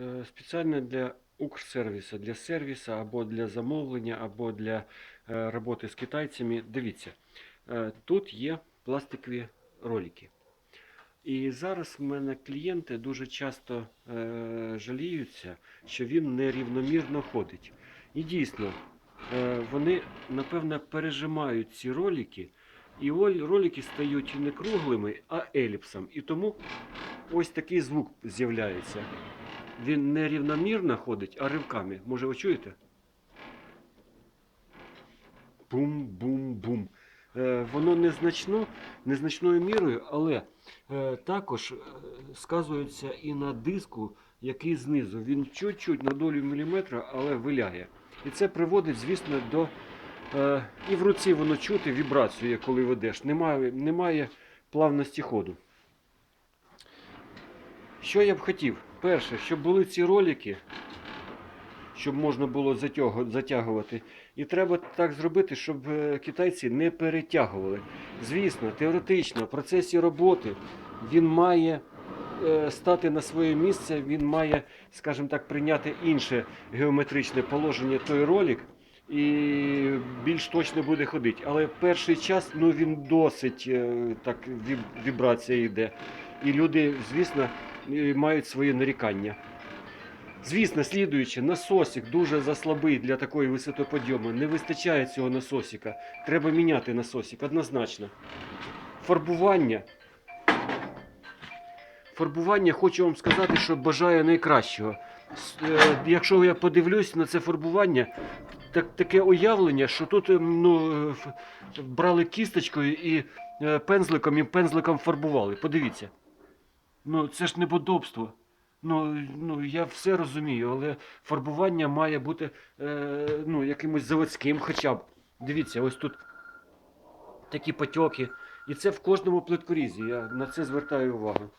Е, Спеціально для Укрсервісу, для сервісу або для замовлення, або для е, роботи з китайцями. Дивіться, е, тут є пластикові ролики. І зараз в мене клієнти дуже часто жаліються, що він нерівномірно ходить. І дійсно, вони, напевно, пережимають ці ролики, і ролики стають не круглими, а еліпсом. І тому ось такий звук з'являється. Він не рівномірно ходить, а ривками. Може, ви чуєте? Бум-бум-бум. Е, воно незначно, незначною мірою, але е, також е, сказується і на диску, який знизу. Він чуть-чуть на долю міліметра, але виляє. І це приводить, звісно, до. І в руці воно чути вібрацію, коли ведеш. Немає, немає плавності ходу. Що я б хотів? Перше, щоб були ці ролики, щоб можна було затягувати. І треба так зробити, щоб е, китайці не перетягували. Звісно, теоретично, в процесі роботи він має е, стати на своє місце, він має, скажімо так, прийняти інше геометричне положення той ролик. І більш точно буде ходити. Але перший час ну, він досить е, так вібрація йде. І люди, звісно, мають свої нарікання. Звісно, слідуючи, насосик дуже заслабий для такої висотоподйому. Не вистачає цього насосика. Треба міняти насосик, однозначно. Фарбування. Фарбування хочу вам сказати, що бажаю найкращого. Е, Якщо я подивлюсь на це фарбування, так, таке уявлення, що тут ем, ну, брали кісточкою і е, пензликом і пензликом фарбували. Подивіться. Ну, це ж неподобство. Ну, ну, я все розумію, але фарбування має бути е, ну, якимось заводським хоча б. Дивіться, ось тут такі потьоки. І це в кожному плиткорізі. Я на це звертаю увагу.